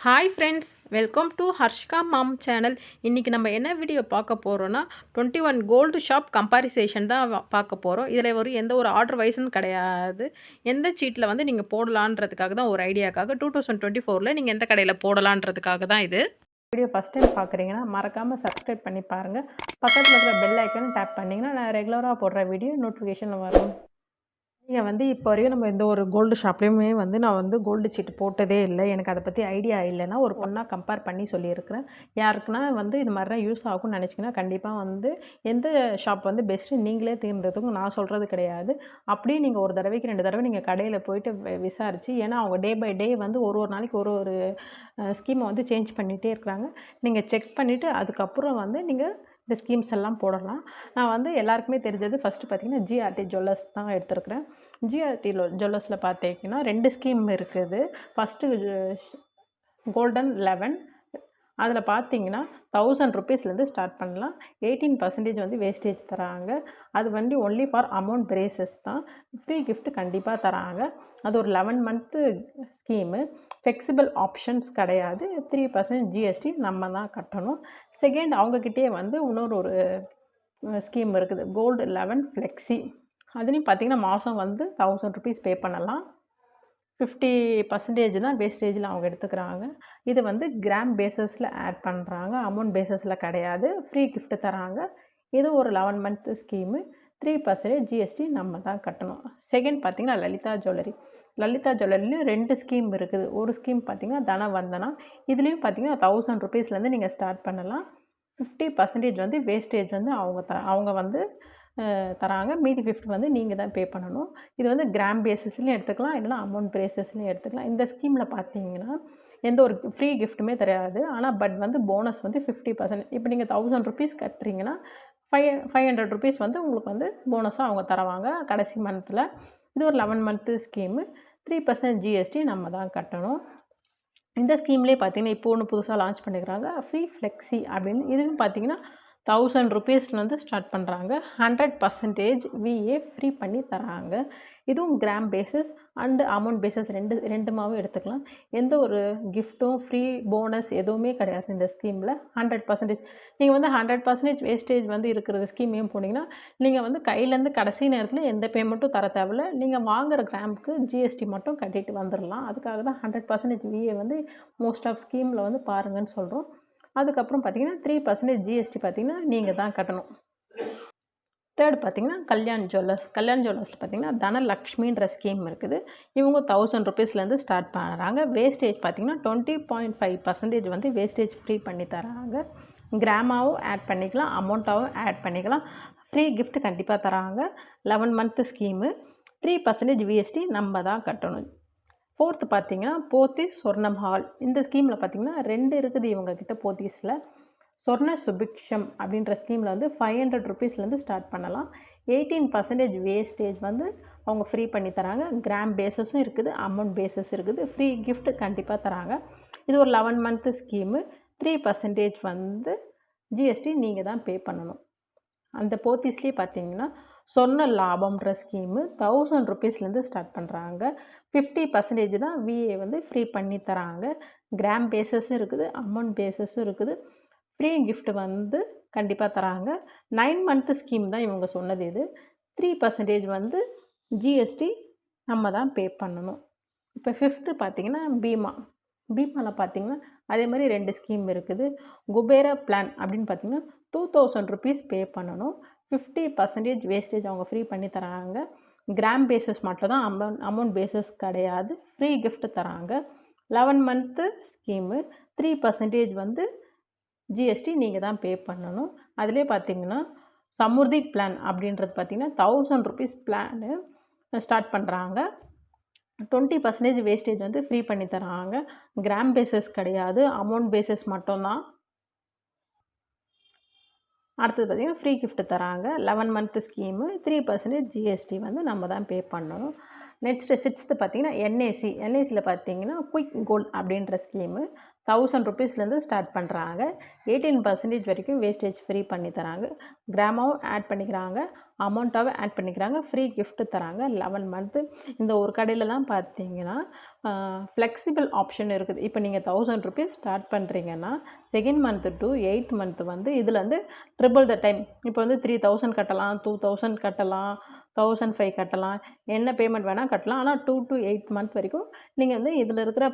Hi friends welcome to Harshika mom channel இன்றைக்கி நம்ம என்ன வீடியோ பார்க்க போகிறோன்னா twenty one gold shop comparison தான் பார்க்க போகிறோம் இதில் ஒரு எந்த ஒரு ஆர்டர் வைஸ்னு கிடையாது. எந்த சீட்டில் வந்து நீங்கள் போடலான்றதுக்காக தான் ஒரு ஐடியாக்காக டூ தௌசண்ட் டுவெண்ட்டி ஃபோரில் நீங்கள் எந்த கடையில் போடலான்றதுக்காக தான் இது. வீடியோ ஃபஸ்ட் டைம் பார்க்குறீங்கன்னா மறக்காமல் சப்ஸ்கிரைப் பண்ணி பாருங்கள் பக்கத்தில் இருக்கிற பெல் ஐக்கனை டேப் பண்ணிங்கன்னா நான் ரெகுலராக போடுற வீடியோ நோட்டிஃபிகேஷனில் வரும். நீங்கள் வந்து இப்போ வரையும் நம்ம எந்த ஒரு கோல்டு ஷாப்லேயுமே வந்து நான் வந்து கோல்டு சீட்டு போட்டதே இல்லை. எனக்கு அதை பற்றி ஐடியா இல்லைன்னா ஒரு பொண்ணாக கம்பேர் பண்ணி சொல்லியிருக்கிறேன். யாருக்குன்னா வந்து இது மாதிரிலாம் யூஸ் ஆகும்னு நினச்சிங்கன்னா கண்டிப்பாக வந்து எந்த ஷாப் வந்து பெஸ்ட்டு நீங்களே தீர்ந்ததுக்கும் நான் சொல்கிறது கிடையாது. அப்படியே நீங்கள் ஒரு தடவைக்கு ரெண்டு தடவை நீங்கள் கடையில் போயிட்டு விசாரிச்சு ஏன்னா அவங்க டே பை டே வந்து ஒரு ஒரு நாளைக்கு ஒரு ஒரு ஸ்கீமை வந்து சேஞ்ச் பண்ணிகிட்டே இருக்கிறாங்க. நீங்கள் செக் பண்ணிவிட்டு அதுக்கப்புறம் வந்து நீங்கள் இந்த ஸ்கீம்ஸ் எல்லாம் போடலாம். நான் வந்து எல்லாருக்குமே தெரிஞ்சது ஃபஸ்ட்டு பார்த்தீங்கன்னா ஜிஆர்டி ஜுவல்லர்ஸ் தான் எடுத்துருக்குறேன். ஜிஆர்டி ஜுவல்லர்ஸில் பார்த்தீங்கன்னா ரெண்டு ஸ்கீம் இருக்குது. ஃபஸ்ட்டு கோல்டன் லெவன் அதில் பார்த்தீங்கன்னா தௌசண்ட் ருபீஸ்லேருந்து ஸ்டார்ட் பண்ணலாம். எயிட்டீன் பர்சன்டேஜ் வந்து வேஸ்டேஜ் தராங்க. அது வந்து ஒன்லி ஃபார் அமௌண்ட் பிரேசஸ் தான். ஃப்ரீ கிஃப்ட்டு கண்டிப்பாக தராங்க. அது ஒரு eleven month scheme flexible options கிடையாது. த்ரீ பர்சன்ட் ஜிஎஸ்டி நம்ம தான் கட்டணும். செகண்ட் அவங்கக்கிட்டே வந்து இன்னொரு ஒரு ஸ்கீம் இருக்குது. கோல்டு லெவன் ஃப்ளெக்ஸி அதுலேயும் பார்த்தீங்கன்னா மாதம் வந்து தௌசண்ட் ருபீஸ் பே பண்ணலாம். ஃபிஃப்டி பர்சன்டேஜ் தான் வேஸ்டேஜில் அவங்க எடுத்துக்கிறாங்க. இது வந்து கிராம் பேசஸில் ஆட் பண்ணுறாங்க அமௌண்ட் பேசஸில் கிடையாது. ஃப்ரீ கிஃப்ட்டு தராங்க. இது ஒரு eleven month scheme three percentage GST நம்ம தான் கட்டணும். செகண்ட் பார்த்தீங்கன்னா லலிதா ஜுவல்லரி லலிதா ஜுவல்லரிலையும் ரெண்டு ஸ்கீம் இருக்குது. ஒரு ஸ்கீம் பார்த்தீங்கன்னா தனவந்தனா இதுலேயும் பார்த்தீங்கன்னா தௌசண்ட் ருபீஸ்லேருந்து நீங்கள் ஸ்டார்ட் பண்ணலாம். ஃபிஃப்டி பர்சன்டேஜ் வந்து வேஸ்டேஜ் வந்து அவங்க த அவங்க வந்து தராங்க. மீதி ஃபிஃப்டி வந்து நீங்கள் தான் பே பண்ணணும். இது வந்து கிராம் பேசிஸ்லேயும் எடுத்துக்கலாம் இல்லைனா அமௌண்ட் பேசிஸ்லையும் எடுத்துக்கலாம். இந்த ஸ்கீமில் பார்த்தீங்கன்னா எந்த ஒரு ஃப்ரீ கிஃப்ட்டுமே தெரியாது. ஆனால் பட் வந்து போனஸ் வந்து ஃபிஃப்டி பர்சன்ட் இப்போ நீங்கள் தௌசண்ட் ருபீஸ் கட்டுறீங்கன்னா ஃபைவ் ஃபைவ் ஹண்ட்ரட் ருபீஸ் வந்து உங்களுக்கு வந்து போனஸாக அவங்க தருவாங்க. கடைசி மந்த்தில் இது ஒரு eleven month scheme three percent GST நம்ம தான் கட்டணும். இந்த ஸ்கீம்லேயே பார்த்தீங்கன்னா இப்போ ஒன்று புதுசாக லான்ச் பண்ணிக்கிறாங்க ஃப்ரீ ஃப்ளெக்ஸி அப்படின்னு. இதுவும் பார்த்தீங்கன்னா தௌசண்ட் ருபீஸ்லேருந்து ஸ்டார்ட் பண்ணுறாங்க ஹண்ட்ரட் பர்சன்டேஜ் விஏ ஃப்ரீ பண்ணி தராங்க. இதுவும் gram basis and amount basis ரெண்டு ரெண்டுமாவும் எடுத்துக்கலாம். எந்த ஒரு கிஃப்ட்டும் ஃப்ரீ போனஸ் எதுவுமே கிடையாது இந்த ஸ்கீமில் ஹண்ட்ரட் பர்சன்டேஜ் நீங்கள் வந்து ஹண்ட்ரட் பர்சன்டேஜ் வேஸ்டேஜ் வந்து இருக்கிற ஸ்கீமையும் போனீங்கன்னா நீங்கள் வந்து கையிலேருந்து கடைசி நேரத்தில் எந்த பேமெண்ட்டும் தர தேவையில்ல. நீங்கள் வாங்குகிற கிராமுக்கு ஜிஎஸ்டி மட்டும் கட்டிட்டு வந்துடலாம் அதுக்காக தான் ஹண்ட்ரட் பர்சன்டேஜ் விஏ வந்து மோஸ்ட் ஆஃப் ஸ்கீமில் வந்து பாருங்கன்னு சொல்கிறோம் அதுக்கப்புறம் பார்த்தீங்கன்னா த்ரீ பர்சன்டேஜ் ஜிஎஸ்டி பார்த்தீங்கன்னா நீங்கள் தான் கட்டணும். தேர்ட் பார்த்தீங்கன்னா கல்யாண் ஜுவல்லர்ஸ் கல்யாண் ஜுவல்லர்ஸில் பார்த்தீங்கன்னா தனலக்ஷ்மின்ற ஸ்கீம் இருக்குது. இவங்க தௌசண்ட் ருபீஸ்லேருந்து ஸ்டார்ட் பண்ணுறாங்க வேஸ்டேஜ் பார்த்தீங்கன்னா டுவெண்ட்டி பாயிண்ட் ஃபைவ் பர்சன்டேஜ் வந்து வேஸ்டேஜ் ஃப்ரீ பண்ணி தராங்க. கிராமாவும் ஆட் பண்ணிக்கலாம் அமௌண்ட்டாகவும் ஆட் பண்ணிக்கலாம். ஃப்ரீ கிஃப்ட் கண்டிப்பாக தராங்க. Eleven month scheme three percentage GST நம்ம தான் கட்டணும். ஃபோர்த்து பார்த்தீங்கன்னா போத்தி சொர்ணம் ஹால். இந்த ஸ்கீமில் பார்த்தீங்கன்னா ரெண்டு இருக்குது இவங்கக்கிட்ட போத்தீஸில். சொர்ண சுபிக்ஷம் அப்படின்ற ஸ்கீமில் வந்து ஃபைவ் ஹண்ட்ரட் ருபீஸ்லேருந்து ஸ்டார்ட் பண்ணலாம். எயிட்டீன் பர்சன்டேஜ் வேஸ்டேஜ் வந்து அவங்க ஃப்ரீ பண்ணி தராங்க. கிராம் பேஸஸும் இருக்குது அமௌண்ட் பேஸஸ் இருக்குது. ஃப்ரீ கிஃப்ட்டு கண்டிப்பாக தராங்க. இது ஒரு eleven month scheme three percentage வந்து ஜிஎஸ்டி நீங்கள் தான் பே பண்ணணும். அந்த போத்தீஸ்லேயே பார்த்தீங்கன்னா சொன்ன லாபம்ன்ற ஸ்கீமு தௌசண்ட் ருபீஸ்லேருந்து ஸ்டார்ட் பண்ணுறாங்க ஃபிஃப்டி பர்சன்டேஜ் தான் விஏ வந்து ஃப்ரீ பண்ணி தராங்க. கிராம் பேஸஸும் இருக்குது அமௌண்ட் பேஸஸும் இருக்குது. ஃப்ரீ கிஃப்ட் வந்து கண்டிப்பாக தராங்க. நைன் மந்த்து ஸ்கீம் தான் இவங்க சொன்னது இது. த்ரீ பர்சன்டேஜ் வந்து ஜிஎஸ்டி நம்ம தான் பே பண்ணணும். இப்போ ஃபிஃப்த்து பார்த்தீங்கன்னா பீமா. பீமாவில் பார்த்திங்கன்னா அதே மாதிரி ரெண்டு ஸ்கீம் இருக்குது. குபேரா பிளான் அப்படின்னு பார்த்தீங்கன்னா டூ தௌசண்ட் ருபீஸ் பே பண்ணணும். ஃபிஃப்டி பர்சன்டேஜ் வேஸ்டேஜ் அவங்க ஃப்ரீ பண்ணி தராங்க. கிராம் பேசஸ் மட்டும் தான் அமௌண்ட் அமௌண்ட் பேசஸ் கிடையாது. ஃப்ரீ கிஃப்ட் தராங்க. Eleven month scheme three percentage வந்து ஜிஎஸ்டி நீங்கள் தான் பே பண்ணணும். அதிலே பார்த்தீங்கன்னா சமுர்தி பிளான் அப்படின்றது பார்த்தீங்கன்னா தௌசண்ட் ருபீஸ் பிளானு ஸ்டார்ட் பண்ணுறாங்க டுவெண்ட்டி பர்சன்டேஜ் வேஸ்டேஜ் வந்து ஃப்ரீ பண்ணி தராங்க. கிராம் பேசஸ் கிடையாது. அமௌண்ட் பேசஸ் மட்டும்தான். அடுத்தது பார்த்திங்கன்னா ஃப்ரீ கிஃப்ட்டு தராங்க. Eleven month scheme three percentage GST வந்து நம்ம தான் பே பண்ணணும். நெக்ஸ்ட்டு சிக்ஸ்த்து பார்த்தீங்கன்னா என்ஏசி என்ஏசியில் பார்த்தீங்கன்னா குயிக் கோல்ட் அப்படின்ற ஸ்கீமு தௌசண்ட் ருபீஸ்லேருந்து ஸ்டார்ட் பண்ணுறாங்க எயிட்டீன் பர்சன்டேஜ் வரைக்கும் வேஸ்டேஜ் ஃப்ரீ பண்ணி தராங்க. கிராமாவும் ஆட் பண்ணிக்கிறாங்க. அமௌண்ட்டாகவே ஆட் பண்ணிக்கிறாங்க. ஃப்ரீ கிஃப்ட்டு தராங்க. லெவன் மந்த்து இந்த ஒரு கடையிலலாம் பார்த்தீங்கன்னா ஃப்ளெக்சிபிள் ஆப்ஷன் இருக்குது. இப்போ நீங்கள் தௌசண்ட் ருபீஸ் ஸ்டார்ட் பண்ணுறீங்கன்னா second month to eight month வந்து இதில் வந்து ட்ரிபிள் த டைம் இப்போ வந்து த்ரீ தௌசண்ட் கட்டலாம் டூ தௌசண்ட் கட்டலாம் தௌசண்ட் ஃபைவ் கட்டலாம். என்ன பேமெண்ட் வேணால் கட்டலாம். ஆனால் டூ டு எயிட் மந்த் வரைக்கும் நீங்கள் வந்து இதில் இருக்கிற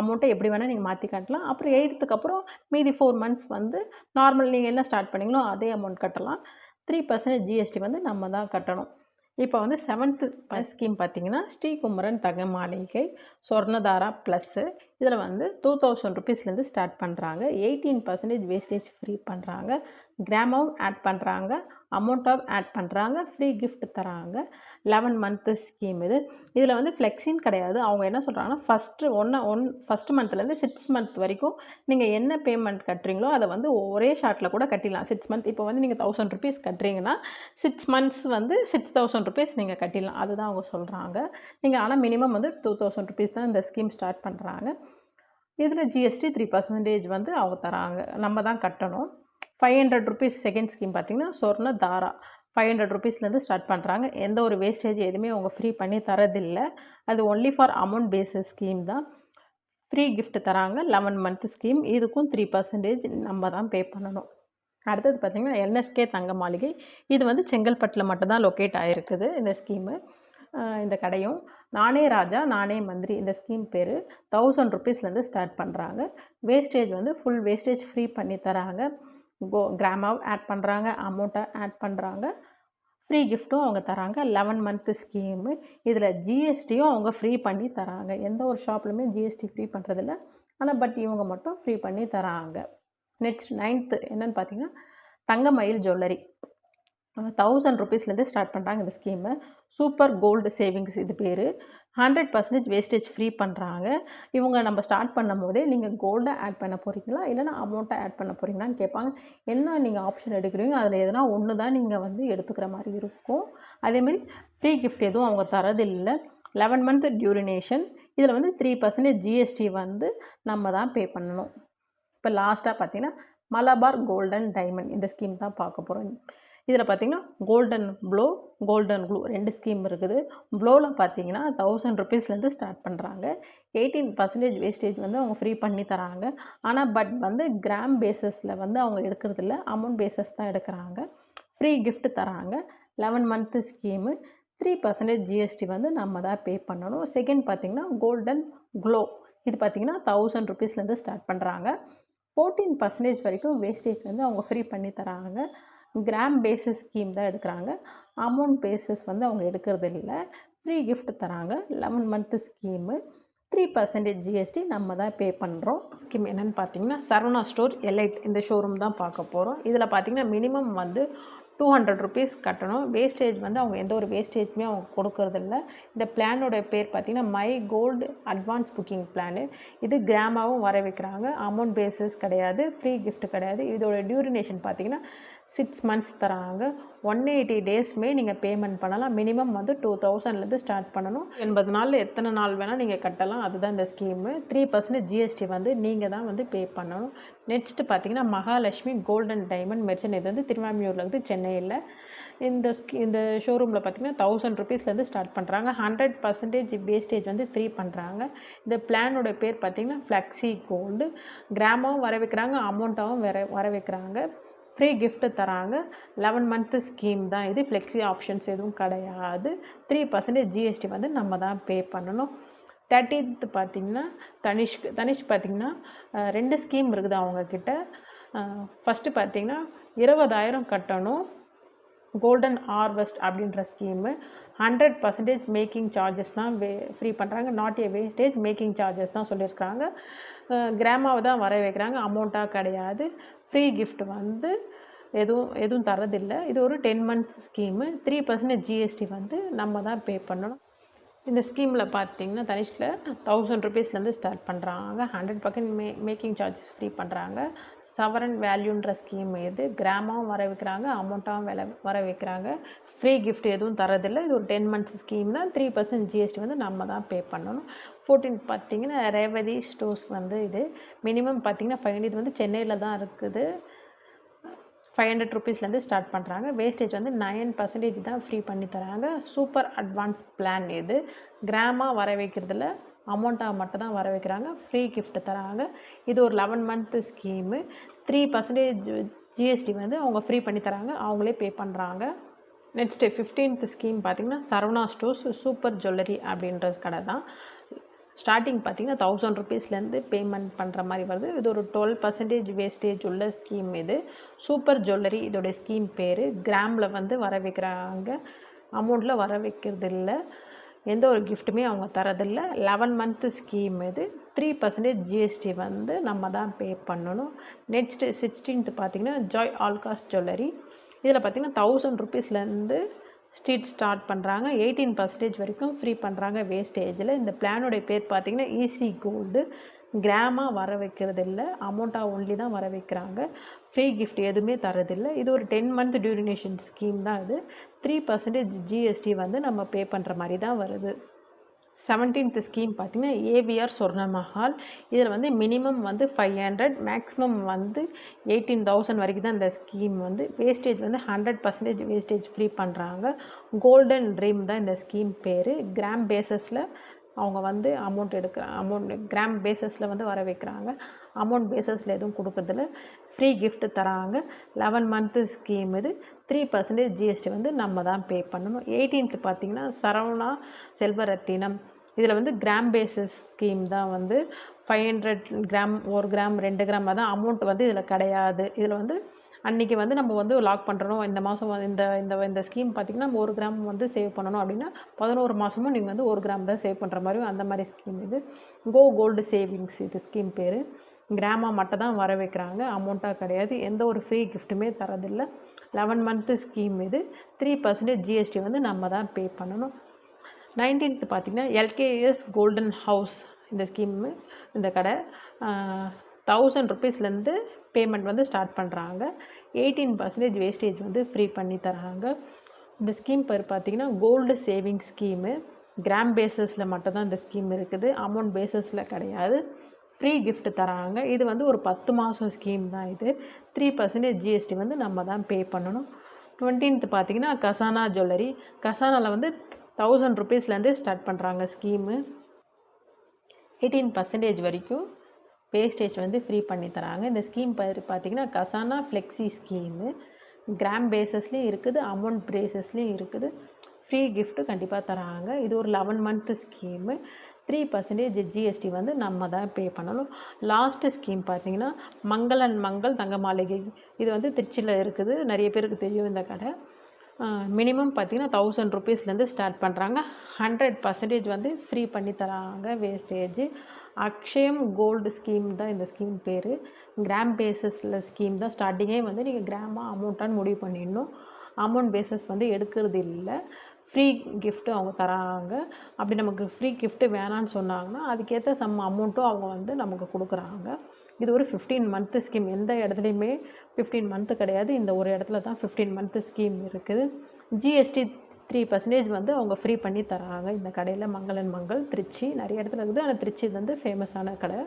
அமௌண்ட்டை எப்படி வேணால் நீங்கள் மாற்றி கட்டலாம். அப்புறம் எயித்துக்கு அப்புறம் மீதி ஃபோர் மந்த்ஸ் வந்து நார்மல் நீங்கள் என்ன ஸ்டார்ட் பண்ணீங்களோ அதே அமௌண்ட் கட்டலாம். த்ரீ பர்சன்டேஜ் ஜிஎஸ்டி வந்து நம்ம தான் கட்டணும். இப்போ வந்து செவன்த்து ஸ்கீம் பார்த்தீங்கன்னா ஸ்ரீகுமரன் தங்க மாளிகை சொர்ணதாரா ப்ளஸ்ஸு இதில் வந்து டூ தௌசண்ட் ருபீஸ்லேருந்து ஸ்டார்ட் பண்ணுறாங்க எயிட்டீன் பர்சன்டேஜ் வேஸ்டேஜ் ஃப்ரீ பண்ணுறாங்க கிராமாவும் ஆட் பண்ணுறாங்க அமௌண்ட்டாக ஆட் பண்ணுறாங்க ஃப்ரீ கிஃப்ட் தராங்க. லெவன் மந்த்து ஸ்கீம் இது. இதில் வந்து ஃப்ளெக்ஸின் கிடையாது. அவங்க என்ன சொல்கிறாங்கன்னா ஃபஸ்ட்டு ஒன்று ஒன் ஃபஸ்ட் மந்த்லேருந்து சிக்ஸ் மந்த் வரைக்கும் நீங்கள் என்ன பேமெண்ட் கட்டுறீங்களோ அதை வந்து ஒரே ஷார்ட்டில் கூட கட்டிடலாம். சிக்ஸ் மந்த் இப்போ வந்து நீங்கள் தௌசண்ட் ருபீஸ் கட்டுறீங்கன்னா சிக்ஸ் மந்த்ஸ் வந்து சிக்ஸ் தௌசண்ட் ருபீஸ் நீங்கள் கட்டிடலாம். அதுதான் அவங்க சொல்கிறாங்க நீங்கள் ஆனால் மினிமம் வந்து டூ தௌசண்ட் ருபீஸ் தான் இந்த ஸ்கீம் ஸ்டார்ட் பண்ணுறாங்க இதில் ஜிஎஸ்டி த்ரீ பர்சன்டேஜ் வந்து அவங்க தராங்க. நம்ம தான் கட்டணும். Five hundred rupees second scheme பார்த்தீங்கன்னா சொர்ண தாரா. ஃபைவ் ஹண்ட்ரட் ருபீஸ்லேருந்து ஸ்டார்ட் பண்ணுறாங்க எந்த ஒரு வேஸ்டேஜ் எதுவுமே அவங்க ஃப்ரீ பண்ணி தரதில்லை. அது only for amount bases scheme தான். ஃப்ரீ கிஃப்ட் தராங்க. லெவன் மந்த் ஸ்கீம் இதுக்கும் த்ரீ பர்சன்டேஜ் நம்ம தான் பே பண்ணணும். அடுத்தது பார்த்திங்கன்னா என்எஸ்கே தங்க மாளிகை. இது வந்து செங்கல்பட்டில் மட்டும்தான் லொக்கேட் ஆகிருக்குது இந்த ஸ்கீமு இந்த கடையும். நானே ராஜா நானே மந்திரி இந்த ஸ்கீம் பேர் தௌசண்ட் ருபீஸ்லேருந்து ஸ்டார்ட் பண்ணுறாங்க வேஸ்டேஜ் வந்து ஃபுல் வேஸ்டேஜ் ஃப்ரீ பண்ணி தராங்க. கோ கிராமாவை ஆட் பண்ணுறாங்க அமௌண்ட்டை ஆட் பண்ணுறாங்க ஃப்ரீ கிஃப்ட்டும் அவங்க தராங்க. லெவன் மந்த்து ஸ்கீமு இதில் ஜிஎஸ்டியும் அவங்க ஃப்ரீ பண்ணி தராங்க. எந்த ஒரு ஷாப்லையுமே ஜிஎஸ்டி ஃப்ரீ பண்ணுறதில்ல ஆனால் பட் இவங்க மட்டும் ஃப்ரீ பண்ணி தராங்க. நெக்ஸ்ட் நைன்த்து என்னென்னு பார்த்தீங்கன்னா தங்கமயில் ஜுவல்லரி தௌசண்ட் ருபீஸ்லேருந்து ஸ்டார்ட் பண்ணுறாங்க இந்த ஸ்கீமை சூப்பர் கோல்டு சேவிங்ஸ் இது பேர். ஹண்ட்ரட் பர்சன்டேஜ் வேஸ்டேஜ் ஃப்ரீ பண்ணுறாங்க இவங்க நம்ம ஸ்டார்ட் பண்ணும் போதே நீங்கள் கோல்டை ஆட் பண்ண போகிறீங்களா இல்லைனா அமௌண்ட்டை ஆட் பண்ண போகிறீங்களான்னு கேட்பாங்க. என்ன நீங்கள் ஆப்ஷன் எடுக்கிறீங்க? அதில் எதனா ஒன்று தான் நீங்கள் வந்து எடுத்துக்கிற மாதிரி இருக்கும். அதேமாதிரி ஃப்ரீ கிஃப்ட் எதுவும் அவங்க தரதில்லை. லெவன் மந்த் டியூரினேஷன் இதில் வந்து த்ரீ பர்சன்டேஜ் ஜிஎஸ்டி வந்து நம்ம தான் பே பண்ணணும். இப்போ லாஸ்ட்டாக பார்த்தீங்கன்னா மலபார் கோல்டன் டைமண்ட் இந்த ஸ்கீம் தான் பார்க்க போகிறோம். இதில் பார்த்தீங்கன்னா கோல்டன் ப்ளோ கோல்டன் க்ளூ ரெண்டு ஸ்கீம் இருக்குது. ப்ளோவில் பார்த்தீங்கன்னா தௌசண்ட் ருபீஸ்லேருந்து ஸ்டார்ட் பண்ணுறாங்க எயிட்டீன் பர்சன்டேஜ் வேஸ்டேஜ் வந்து அவங்க ஃப்ரீ பண்ணி தராங்க. ஆனால் பட் வந்து கிராம் பேஸஸில் வந்து அவங்க எடுக்கிறதில்ல. அமௌண்ட் பேஸஸ் தான் எடுக்கிறாங்க. ஃப்ரீ கிஃப்ட் தராங்க. Eleven month scheme three percentage GST வந்து நம்ம தான் பே பண்ணணும். செகண்ட் பார்த்திங்கன்னா கோல்டன் க்ளோ இது பார்த்திங்கன்னா தௌசண்ட் ருபீஸ்லேருந்து ஸ்டார்ட் பண்ணுறாங்க ஃபோர்டீன் பர்சன்டேஜ் வரைக்கும் வேஸ்டேஜ் வந்து அவங்க ஃப்ரீ பண்ணி தராங்க. கிராம் பேசிஸ் ஸ்கீம் தான் எடுக்கிறாங்க. அமௌண்ட் பேசிஸ் வந்து அவங்க எடுக்கிறது இல்லை. ஃப்ரீ கிஃப்ட் தராங்க. Eleven month scheme three percentage GST நம்ம தான் பே பண்ணுறோம் ஸ்கீம் என்னென்னு பார்த்தீங்கன்னா சரவணா ஸ்டோர் எலைட் இந்த ஷோரூம் தான் பார்க்க போகிறோம் இதில் பார்த்தீங்கன்னா மினிமம் வந்து டூ ஹண்ட்ரட் ருபீஸ் கட்டணும். வேஸ்டேஜ் வந்து அவங்க எந்த ஒரு வேஸ்டேஜுமே அவங்க கொடுக்கறதில்ல இந்த பிளானோட பேர் பார்த்திங்கன்னா my gold advance booking plan இது கிராமாவும் வர வைக்கிறாங்க. அமௌண்ட் பேஸஸ் கிடையாது. ஃப்ரீ கிஃப்ட் கிடையாது. இதோட டியூரினேஷன் பார்த்திங்கன்னா சிக்ஸ் மந்த்ஸ் தராங்க. ஒன் எயிட்டி டேஸ்மே நீங்கள் பேமெண்ட் பண்ணலாம். மினிமம் வந்து டூ தௌசண்ட்லேருந்து ஸ்டார்ட் பண்ணணும். எண்பது நாளில் எத்தனை நாள் வேணால் நீங்கள் கட்டலாம். அதுதான் இந்த ஸ்கீமு த்ரீ பர்சன்டேஜ் ஜிஎஸ்டி வந்து நீங்கள் தான் வந்து பே பண்ணணும். நெக்ஸ்ட்டு பார்த்தீங்கன்னா மகாலட்சுமி கோல்டன் டைமண்ட் மெர்ச்சன் இது வந்து திருவாமியூரில் இருக்குது சென்னையில். இந்த ஸ்கீ இந்த ஷோரூமில் பார்த்தீங்கன்னா தௌசண்ட் ருபீஸ்லேருந்து ஸ்டார்ட் பண்ணுறாங்க ஹண்ட்ரட் பர்சன்டேஜ் வேஸ்டேஜ் வந்து ஃப்ரீ பண்ணுறாங்க இந்த பிளானோட பேர் பார்த்திங்கன்னா ஃப்ளெக்ஸி கோல்டு கிராமாவும் வர வைக்கிறாங்க அமௌண்ட்டாகவும் வர வர வைக்கிறாங்க. ஃப்ரீ கிஃப்ட்டு தராங்க. லெவன் மந்த்து ஸ்கீம் தான் இது. ஃப்ளெக்ஸி ஆப்ஷன்ஸ் எதுவும் கிடையாது. த்ரீ பர்சன்டேஜ் ஜிஎஸ்டி வந்து நம்ம தான் பே பண்ணணும். தேர்ட்டீன்த் பார்த்திங்கன்னா தனிஷ்க் தனிஷ் பார்த்திங்கன்னா ரெண்டு ஸ்கீம் இருக்குது அவங்கக்கிட்ட ஃபஸ்ட்டு பார்த்திங்கன்னா இருபதாயிரம் கட்டணும். கோல்டன் ஹார்வெஸ்ட் அப்படின்ற scheme hundred percentage making charges தான் வே ஃப்ரீ பண்ணுறாங்க not a wastage making charges தான் சொல்லியிருக்காங்க. கிராமாவை தான் வர வைக்கிறாங்க. அமௌண்ட்டாக கிடையாது. ஃப்ரீ கிஃப்ட் வந்து எதுவும் எதுவும் தரதில்லை இது ஒரு ten months scheme three percentage GST வந்து நம்ம தான் பே பண்ணணும். இந்த ஸ்கீமில் பார்த்தீங்கன்னா தனிஷில் தௌசண்ட் ருபீஸ்லேருந்து ஸ்டார்ட் பண்ணுறாங்க ஹண்ட்ரட் பர்சன்ட் மே மேக்கிங் சார்ஜஸ் ஃப்ரீ பண்ணுறாங்க சவரன் வேல்யூன்ற ஸ்கீம் இது கிராமாவும் வர வைக்கிறாங்க. அமௌண்ட்டாகவும் வில வர வைக்கிறாங்க. ஃப்ரீ கிஃப்ட் எதுவும் தரதில்லை இது ஒரு டென் மந்த்ஸ் ஸ்கீம் தான். த்ரீ பர்சன்ட் ஜிஎஸ்டி வந்து நம்ம தான் பே பண்ணணும். ஃபோர்டீன் பார்த்தீங்கன்னா ரேவதி ஸ்டோர்ஸ் வந்து இது. மினிமம் பார்த்தீங்கன்னா ஃபைவ் இது வந்து சென்னையில் தான் இருக்குது. ஃபைவ் ஹண்ட்ரட் ருபீஸ்லேருந்து ஸ்டார்ட் பண்ணுறாங்க வேஸ்டேஜ் வந்து நைன் பர்சன்டேஜ் தான் ஃப்ரீ பண்ணி தராங்க. சூப்பர் அட்வான்ஸ் பிளான் இது. கிராமாக வர வைக்கிறதுல அமௌண்ட்டாக மட்டும் தான் வர வைக்கிறாங்க. ஃப்ரீ கிஃப்ட்டு தராங்க. இது ஒரு eleven month scheme three percentage GST வந்து அவங்க ஃப்ரீ பண்ணி தராங்க. அவங்களே பே பண்ணுறாங்க நெக்ஸ்ட்டு ஃபிஃப்டீன்த் ஸ்கீம் பார்த்தீங்கன்னா சரவணா ஸ்டோர்ஸ் சூப்பர் ஜுவல்லரி அப்படின்ற கடை தான். ஸ்டார்டிங் பார்த்தீங்கன்னா தௌசண்ட் ருபீஸ்லேருந்து பேமெண்ட் பண்ணுற மாதிரி வருது. இது ஒரு டுவெல் பர்சன்டேஜ் வேஸ்டேஜ் உள்ள ஸ்கீம் இது. சூப்பர் ஜுவல்லரி இதோடைய ஸ்கீம் பேர். கிராமில் வந்து வர வைக்கிறாங்க அமௌண்ட்டில் வர வைக்கிறது இல்லை எந்த ஒரு கிஃப்ட்டுமே அவங்க தரதில்ல. லெவன் மந்த்து ஸ்கீம் இது. த்ரீ பர்சன்டேஜ் ஜிஎஸ்டி வந்து நம்ம தான் பே பண்ணணும். நெக்ஸ்ட்டு சிக்ஸ்டீன்த்து பார்த்தீங்கன்னா ஜாய் ஆல்காஸ் ஜுவல்லரி இதில் பார்த்தீங்கன்னா தௌசண்ட் ருபீஸ்லேருந்து ஸ்ட்ரீட் ஸ்டார்ட் பண்ணுறாங்க எயிட்டீன் பர்சன்டேஜ் வரைக்கும் ஃப்ரீ பண்ணுறாங்க வேஸ்டேஜில் இந்த பிளானுடைய பேர் பார்த்திங்கன்னா ஈஸி கோல்டு கிராமாக வர வைக்கிறது இல்லை அமௌண்ட்டாக ஒன்லி தான் வர வைக்கிறாங்க. ஃப்ரீ கிஃப்ட் எதுவுமே தரதில்லை இது ஒரு டென் மந்த் டியூரினேஷன் ஸ்கீம் தான் இது. த்ரீ பர்சன்டேஜ் ஜிஎஸ்டி வந்து நம்ம பே பண்ணுற மாதிரி தான் வருது. செவன்டீன்த் ஸ்கீம் பார்த்தீங்கன்னா ஏவிஆர் சொர்ணமஹால். இதில் வந்து மினிமம் வந்து ஃபைவ் ஹண்ட்ரட் மேக்ஸிமம் வந்து எயிட்டீன் தௌசண்ட் வரைக்கும் தான் இந்த ஸ்கீம் வந்து வேஸ்டேஜ் வந்து ஹண்ட்ரட் பர்சன்டேஜ் வேஸ்டேஜ் ஃப்ரீ பண்ணுறாங்க கோல்டன் ட்ரீம் தான் இந்த ஸ்கீம் பேர். கிராம் பேசஸில் அவங்க வந்து அமௌண்ட் எடுக்கிற அமௌண்ட் கிராம் பேசஸில் வந்து வர வைக்கிறாங்க. அமௌண்ட் பேசஸில் எதுவும் கொடுக்கறதில்ல. ஃப்ரீ கிஃப்ட் தராங்க. லெவன் மந்த்து ஸ்கீம் இது. த்ரீ பர்சன்டேஜ் ஜிஎஸ்டி வந்து நம்ம தான் பே பண்ணணும். எயிட்டீன்த்து பார்த்தீங்கன்னா சரவணா செல்வரத்தினம். இதில் வந்து கிராம் பேசஸ் ஸ்கீம் தான் வந்து ஃபைவ் ஹண்ட்ரட் கிராம் ஒரு கிராம் ரெண்டு கிராம் தான் அமௌண்ட் வந்து இதில் கிடையாது. இதில் வந்து அன்றைக்கி வந்து நம்ம வந்து லாக் பண்ணுறோம் இந்த மாதம் இந்த இந்த இந்த ஸ்கீம் பார்த்திங்கன்னா நம்ம ஒரு கிராம் வந்து சேவ் பண்ணணும் அப்படின்னா பதினோரு மாதமும் நீங்கள் வந்து ஒரு கிராம் தான் சேவ் பண்ணுற மாதிரி அந்த மாதிரி ஸ்கீம் இது. கோ கோல்டு சேவிங்ஸ் இது ஸ்கீம் பேர். கிராமாக மட்டும் தான் வர வைக்கிறாங்க. அமௌண்ட்டாக கிடையாது. எந்த ஒரு ஃப்ரீ கிஃப்ட்டுமே தரதில்லை. லெவன் மந்த்து ஸ்கீம் இது. த்ரீ பர்சன்டேஜ் ஜிஎஸ்டி வந்து நம்ம தான் பே பண்ணணும். நைன்டீன்த் பார்த்திங்கன்னா எல்கேஎஸ் கோல்டன் ஹவுஸ் இந்த ஸ்கீமு இந்த கடை. தௌசண்ட் ருபீஸ்லேருந்து பேமெண்ட் வந்து ஸ்டார்ட் பண்ணுறாங்க எயிட்டீன் பர்சன்டேஜ் வேஸ்டேஜ் வந்து ஃப்ரீ பண்ணி தராங்க. இந்த ஸ்கீம் பேர் பார்த்திங்கன்னா கோல்டு சேவிங் ஸ்கீமு கிராம் பேசஸில் மட்டும்தான் இந்த ஸ்கீம் இருக்குது. அமௌண்ட் பேசஸில் கிடையாது. ஃப்ரீ கிஃப்ட் தராங்க. இது வந்து ஒரு பத்து மாதம் ஸ்கீம் தான் இது. த்ரீ பர்சன்டேஜ் ஜிஎஸ்டி வந்து நம்ம தான் பே பண்ணணும். டுவெண்ட்டீன்த் பார்த்தீங்கன்னா கசானா ஜுவல்லரி கசானாவில் வந்து தௌசண்ட் ருபீஸ்லேருந்தே ஸ்டார்ட் பண்ணுறாங்க ஸ்கீமு எயிட்டீன் பர்சன்டேஜ் வரைக்கும் வேஸ்டேஜ் வந்து ஃப்ரீ பண்ணி தராங்க. இந்த ஸ்கீம் பேர் பார்த்தீங்கன்னா கசானா ஃப்ளெக்ஸி ஸ்கீமு கிராம் பேசஸ்லேயும் இருக்குது அமௌண்ட் பேசஸ்லேயும் இருக்குது. ஃப்ரீ கிஃப்ட்டு கண்டிப்பாக தராங்க. இது ஒரு eleven month scheme three percentage GST வந்து நம்ம தான் பே பண்ணணும். லாஸ்ட்டு ஸ்கீம் பார்த்தீங்கன்னா அண்ட் மங்கள் தங்க மாளிகை இது வந்து திருச்சியில் இருக்குது. நிறைய பேருக்கு தெரியும் இந்த கடை. மினிமம் பார்த்திங்கன்னா தௌசண்ட் ருபீஸ்லேருந்து ஸ்டார்ட் பண்ணுறாங்க ஹண்ட்ரட் பர்சன்டேஜ் வந்து ஃப்ரீ பண்ணி தராங்க வேஸ்டேஜ் அக்ஷயம் கோல்டு ஸ்கீம் தான் இந்த ஸ்கீம் பேர். கிராம் பேசஸில் ஸ்கீம் தான் ஸ்டார்டிங்கே வந்து நீங்கள் கிராமாக அமௌண்ட்டான்னு முடிவு பண்ணிடணும். அமௌண்ட் பேசஸ் வந்து எடுக்கிறது இல்லை. ஃப்ரீ கிஃப்ட்டு அவங்க தராங்க. அப்படி நமக்கு ஃப்ரீ கிஃப்ட்டு வேணான்னு சொன்னாங்கன்னா அதுக்கேற்ற சம் அமௌண்ட்டும் அவங்க வந்து நமக்கு கொடுக்குறாங்க. இது ஒரு ஃபிஃப்டீன் மந்த்து ஸ்கீம் எந்த இடத்துலையுமே ஃபிஃப்டீன் மந்த்து கிடையாது. இந்த ஒரு இடத்துல தான் ஃபிஃப்டீன் மந்த்து ஸ்கீம் இருக்குது. ஜிஎஸ்டி த்ரீ பர்சன்டேஜ் வந்து அவங்க ஃப்ரீ பண்ணி தராங்க. இந்த கடையில் மங்களன் மங்கள் திருச்சி நிறைய இடத்துல இருக்குது. ஆனால் திருச்சி வந்து ஃபேமஸான கடை.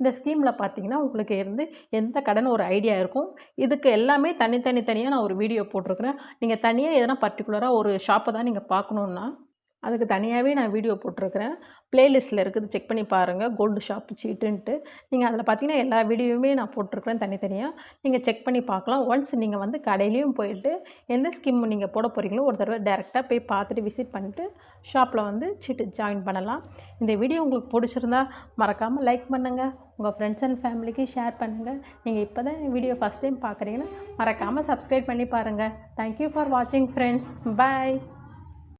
இந்த ஸ்கீமில் பார்த்தீங்கன்னா உங்களுக்கு இருந்து எந்த கடன் ஒரு ஐடியா இருக்கும் இதுக்கு எல்லாமே தனித்தனி தனியாக நான் ஒரு வீடியோ போட்டிருக்கிறேன். நீங்கள் தனியாக எதனா பர்டிகுலராக ஒரு ஷாப்பை தான் நீங்கள் பார்க்கணுன்னா அதுக்கு தனியாகவே நான் வீடியோ போட்டிருக்கிறேன். ப்ளேலிஸ்ட்டில் இருக்குது செக் பண்ணி பாருங்கள் கோல்டு ஷாப் சீட்டுன்ட்டு நீங்கள் அதில் பார்த்தீங்கன்னா எல்லா வீடியோவுமே நான் போட்டிருக்கிறேன் தனித்தனியாக நீங்கள் செக் பண்ணி பார்க்கலாம். ஒன்ஸ் நீங்கள் வந்து கடையிலையும் போயிட்டு எந்த ஸ்கீம் நீங்கள் போட போகிறீங்களோ ஒரு தடவை டேரெக்டாக போய் பார்த்துட்டு விசிட் பண்ணிட்டு ஷாப்பில் வந்து சீட்டு ஜாயின் பண்ணலாம். இந்த வீடியோ உங்களுக்கு பிடிச்சிருந்தா மறக்காமல் லைக் பண்ணுங்கள் உங்கள் ஃப்ரெண்ட்ஸ் அண்ட் ஃபேமிலிக்கு ஷேர் பண்ணுங்கள் நீங்கள் இப்போ தான் வீடியோ ஃபஸ்ட் டைம் பார்க்குறீங்கன்னா மறக்காமல் சப்ஸ்கிரைப் பண்ணி பாருங்கள் தேங்க்யூ ஃபார் வாட்சிங் ஃப்ரெண்ட்ஸ் பாய்